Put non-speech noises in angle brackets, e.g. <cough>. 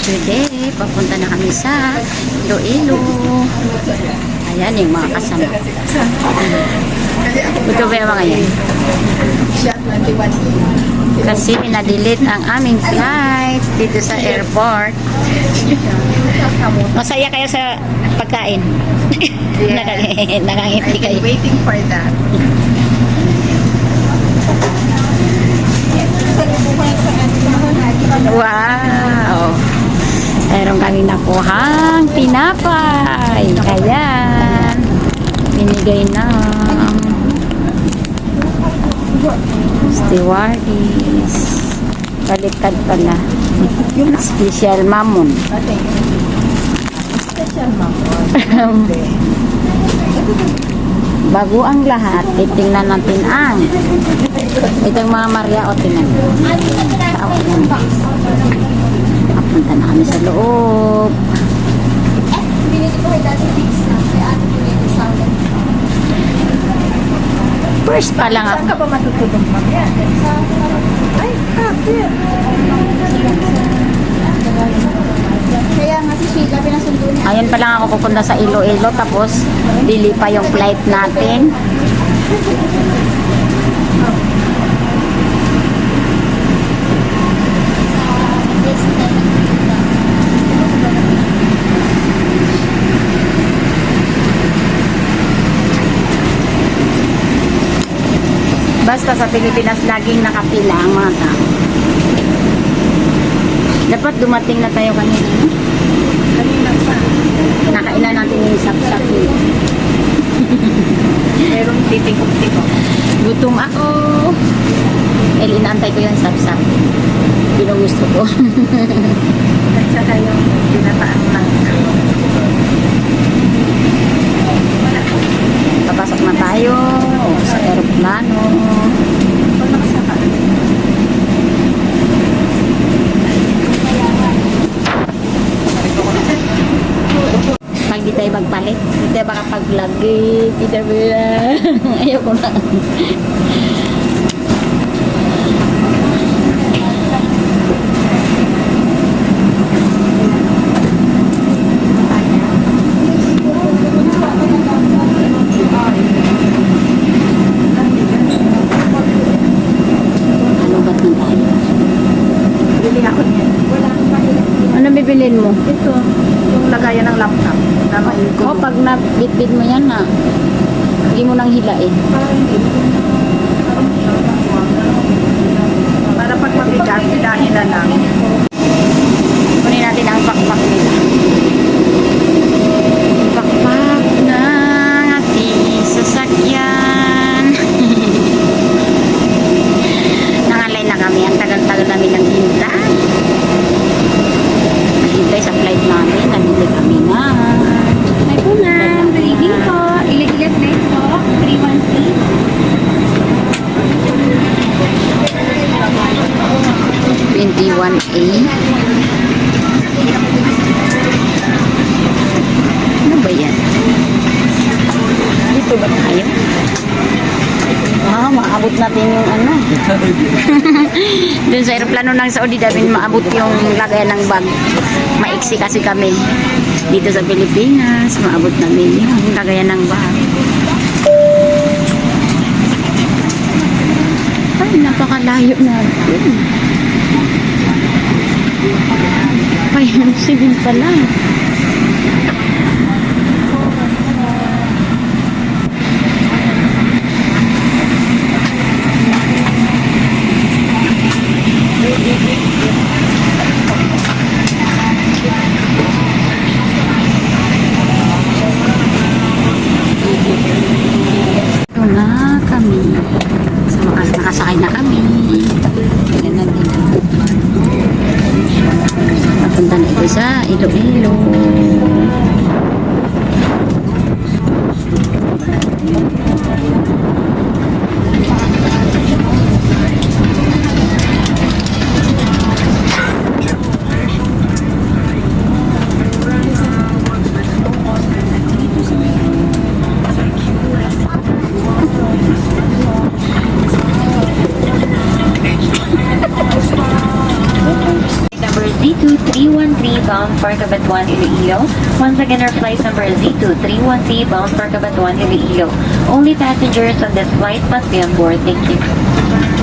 Today, papunta na kami sa Iloilo. Ayan yung mga kasama. Ito ba yung mga yan? Kasi na-delete ang aming flight dito sa airport. Masaya kayo sa pagkain. Nakang- Nakangiti kayo. waiting for that. Wow! Meron kami nakuhang tinapay. Ayan. Binigay ng stewardess. Baliktad pala. Special mamon. Special ma'am. <laughs> Bago ang lahat, titingnan natin ang itong mga Maria o tingnan. Tao yan. Papunta na kami sa loob. First pa lang Saan ako. ka ba matutulog yan? Ay, kapit. Kaya nga si Sheila, pinasundo niya. Ayan pa lang ako pupunta sa Iloilo tapos dili pa yung flight natin. Basta sa Pilipinas laging nakapila ang mga tao. Dapat dumating na tayo kanina. no? Kanina pa. Nakailan natin yung sap-sap nila. <laughs> Meron titikok-tikok. Gutom ako. El, inaantay ko yung sap-sap. Pinugusto ko. <laughs> At saka yung pinataang lang. Papasok na tayo sa aeroplano. Pamagsaka. Pag di tayo magpalit, tayo makapaglagi. Di tayo <laughs> Ayoko na. Ano ba't na tayo? Bili ako niyan. Ano bibilin mo? Ito, yung lagayan ng laptop. Oh, pag nabitbit mo yan na, hindi mo nang hilain. Para pag mabigat, hilahin na lang. Kunin natin ang pakpak nila. Pakpak ng ating sasakyan. Nangalay na kami. Ang tagal-tagal namin naghintay. Naghintay sa flight namin. Nabili kami na. Hi po ma'am, good evening po. Iligilat na ito, 313. 21A. Ano ba yan? Dito ba tayo? Ah, maabot natin yung ano. <laughs> Doon sa aeroplano ng Saudi, dapat maabot yung lagayan ng bag. Maiksi kasi kami. Dito sa Pilipinas, maabot namin yung lagayan ng bag. Ay, napakalayo. Ayun, din pala. Ito sa Iloilo. Z2313 bound for Cabatuan, Iloilo. Once again, our flight number is Z2313 bound for Cabatuan, Iloilo. Only passengers on this flight must be on board. Thank you.